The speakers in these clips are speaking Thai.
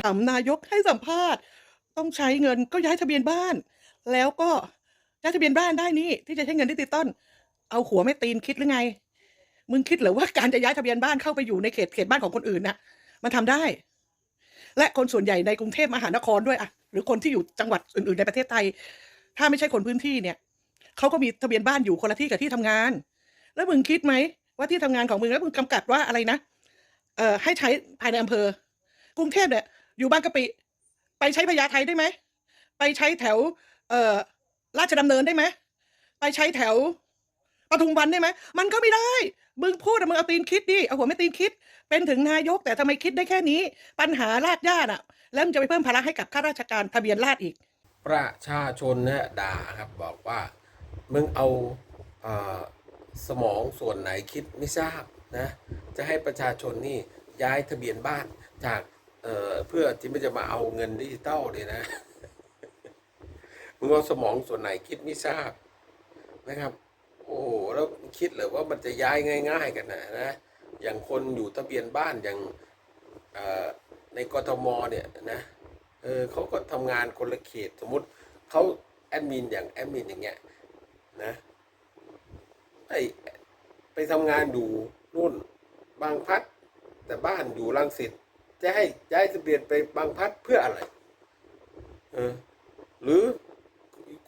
ถามนายกให้สัมภาษณ์ ต้องใช้เงินก็ย้ายทะเบียนบ้าน แล้วก็ย้ายทะเบียนบ้านได้นี่ที่จะใช้เงินดิจิตอลเอาหัวไม่ตีนคิดหรือไง มึงคิดหรือว่าการจะย้ายทะเบียนบ้านเข้าไปอยู่ในเขตเขตบ้านของคนอื่นน่ะ มันทำได้ และคนส่วนใหญ่ในกรุงเทพมหานครด้วยอะหรือคนที่อยู่จังหวัดอื่นๆในประเทศไทย ถ้าไม่ใช่คนพื้นที่เนี่ยเขาก็มีทะเบียนบ้านอยู่คนละที่กับที่ทำงาน แล้วมึงคิดไหมว่าที่ทำงานของมึงแล้วมึงกำกัดว่าอะไรนะเอ่อให้ใช้ภายในอำเภอกรุงเทพเนี่ย อยู่บางกะปิ ไปใช้พญาไทได้ไหม ไปใช้แถว เอ่อราชดำเนินได้ไหม ไปใช้แถวปทุมวันได้ไหม มันก็ไม่ได้ มึงพูดมึงเอาตีนคิดดิ เอาหัวไม่ตีนคิด เป็นถึงนายกแต่ทำไมคิดได้แค่นี้ ปัญหาลาดย่าน่ะ แล้วมจะไปเพิ่มภาระให้กับข้าราชการทะเบียนราษอีก ประชาชนเนี่ยด่าครับบอกว่า มึงเอาเออสมองส่วนไหนคิดไม่ทราบนะ จะให้ประชาชนนี่ย้ายทะเบียนบ้านจาก เอ่อเพื่อที่มันจะมาเอาเงินดิจิตอลเนี่ยนะมึงเอาสมองส่วนไหนคิดไม่ทราบนะครับ โอ้โหแล้วคิดเหรือว่ามันจะย้ายง่าย ๆ กันนะนะอย่างคนอยู่ทะเบียนบ้านอย่างในกทมเนี่ยนะเออเขาก็ทำงานคนละเขตสมมติเขาแอดมินอย่างแอดมินอย่างเงี้ยนะไปไปทำงานอยู่นู่นบางพัดแต่บ้านอยู่รังสิต จะให้ย้ายทะเบียนไปบางพัดเพื่ออะไรเออหรือ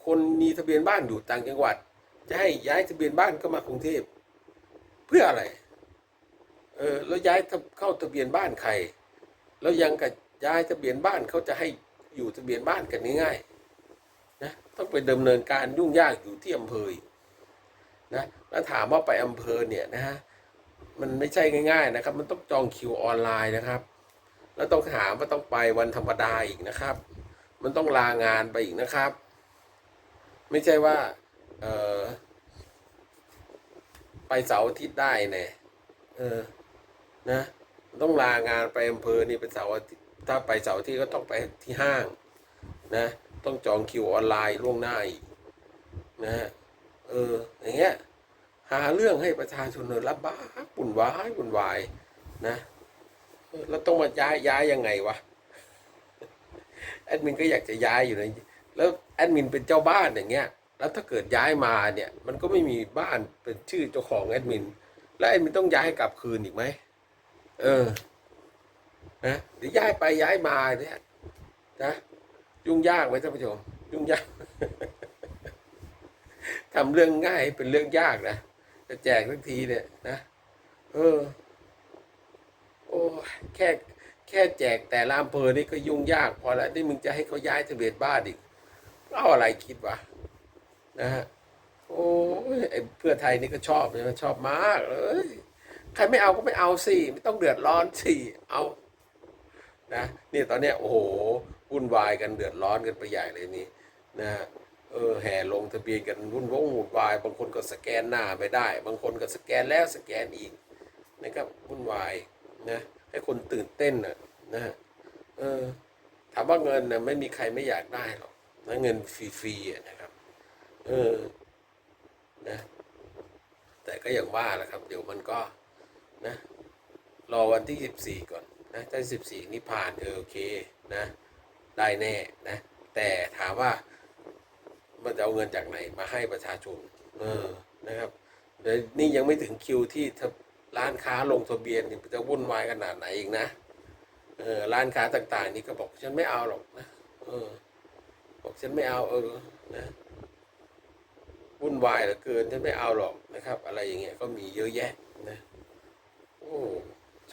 คนมีทะเบียนบ้านอยู่ต่างจังหวัด จะให้ย้ายทะเบียนบ้านเข้ามากรุงเทพ เพื่ออะไร เออแล้วย้ายเข้าทะเบียนบ้านใคร แล้วยังกับย้ายทะเบียนบ้านเขาจะให้อยู่ทะเบียนบ้านกันง่ายๆนะต้องไปดำเนินการยุ่งยากอยู่ที่อำเภอนะแล้วถามว่าไปอำเภอเนี่ยนะฮะมันไม่ใช่ง่าย ๆ นะครับ มันต้องจองคิวออนไลน์นะครับ แล้วต้องถามว่าต้องไปวันธรรมดาอีกนะครับ มันต้องลางานไปอีกนะครับ ไม่ใช่ว่า เออไปเสาร์อาทิตย์ได้เนี่ยเออ นะ ต้องลางานไปอำเภอนี่เป็นเสาร์อาทิตย์ถ้าไปเสาร์อาที่ก็ต้องไปที่ห้าง นะ ต้องจองคิวออนไลน์ล่วงหน้าอีกนะฮะเออ อย่างเงี้ย หาเรื่องให้ประชาชนเนี่ยรับบ้าปุ่นวายปุ่นวาย นะ แล้วต้องมาย้ายย้ายยังไงวะแอดมินก็อยากจะย้ายอยู่นะแล้วแอดมินเป็นเจ้าบ้านอย่างเงี้ย แล้วถ้าเกิดย้ายมาเนี่ย มันก็ไม่มีบ้านเป็นชื่อเจ้าของแอดมิน แล้วแอดมินต้องย้ายกลับคืนอีกไหมเออนะหรือย้ายไปย้ายมาเนี่ยนะยุ่งยากไหมท่านผู้ชมยุ่งยากทำเรื่องง่ายเป็นเรื่องยากนะจะแจกทักทีเนี่ยนะ เออ แค่แค่แจกแต่ละอำเภอนี่ก็ยุ่งยากพอแล้วนี่มึงจะให้เขาย้ายทะเบียนบ้านอีกเอาอะไรคิดวะนะฮะโอ้ยไอเพื่อไทยนี่ก็ชอบใช่ไหมชอบมากเลยใครไม่เอาก็ไม่เอาสิไม่ต้องเดือดร้อนสิเอานะนี่ตอนเนี้ยโอ้โหวุ่นวายกันเดือดร้อนกันไปใหญ่เลยนี่นะฮะเออแห่ลงทะเบียนกันวุ่นวงวุ่นวาย บางคนก็สแกนหน้าไม่ได้ บางคนก็สแกนแล้วสแกนอีกนะครับวุ่นวาย นะให้คนตื่นเต้นน่ะนะเออถามว่าเงินนะไม่มีใครไม่อยากได้หรอกนะเงินฟรีๆนะครับ เออนะแต่ก็อย่างว่าแหละครับ เดี๋ยวมันก็นะรอวันที่สิบสี่ก่อนนะถ้าสิบสี่นี่ผ่านเออโอเคนะได้แน่นะ แต่ถามว่ามันจะเอาเงินจากไหนมาให้ประชาชนเออนะครับเดี๋ยวนี่ยังไม่ถึงคิวที่ถ้า ร้านค้าลงทะเบียนจะวุ่นวายขนาดไหนอีกนะเออร้านค้าต่าง ๆ นี่ก็บอกฉันไม่เอาหรอกนะเออ บอกฉันไม่เอา เออนะวุ่นวายเหลือเกินฉันไม่เอาหรอกนะครับ อะไรอย่างเงี้ยก็มีเยอะแยะนะโอ้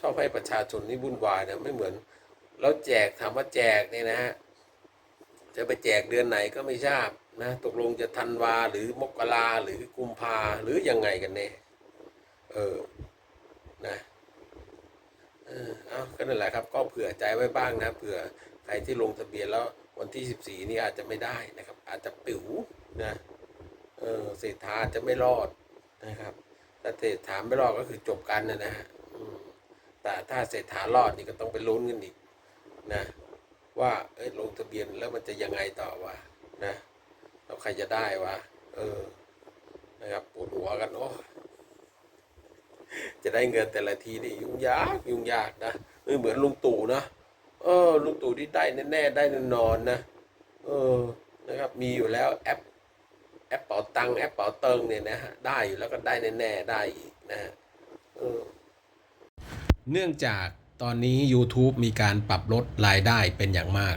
ชอบให้ประชาชนนี่วุ่นวายนะไม่เหมือน แล้วแจกถามว่าแจกเนี่ยนะฮะจะไปแจกเดือนไหนก็ไม่ทราบนะตกลงจะธันวาหรือมกราหรือกุมภาหรือยังไงกันแน่เออนะเออเอา ก็นั่นแหละครับ ก็เผื่อใจไว้บ้างนะเผื่อใครที่ลงทะเบียนแล้ววันที่สิบสี่นี่อาจจะไม่ได้นะครับ อาจจะปิ๋วนะเออเศรษฐาจะไม่รอดนะครับถ้าเศรษฐาไม่รอดก็คือจบกันนะนะฮะแต่ถ้าเศรษฐารอดนี่ก็ต้องไปลุ้นกันอีกนะว่าเอ้ยลงทะเบียนแล้วมันจะยังไงต่อวะนะแล้วใครจะได้วะเออนะครับปวดหัวกันโอ้จะได้เงินแต่ละทีนี่ยุ่งยากยุ่งยากนะ ไม่เหมือนลุงตู่นะเออลุงตู่ที่ได้แน่ๆได้แน่นอนนะเออนะครับมีอยู่แล้วแอปแอปเป๋าตังแอปเป๋าเติงเนี่ยนะฮะได้อยู่แล้วก็ได้แน่ๆได้อีกนะฮะเออเนื่องจากตอนนี้ YouTube มีการปรับลดรายได้เป็นอย่างมาก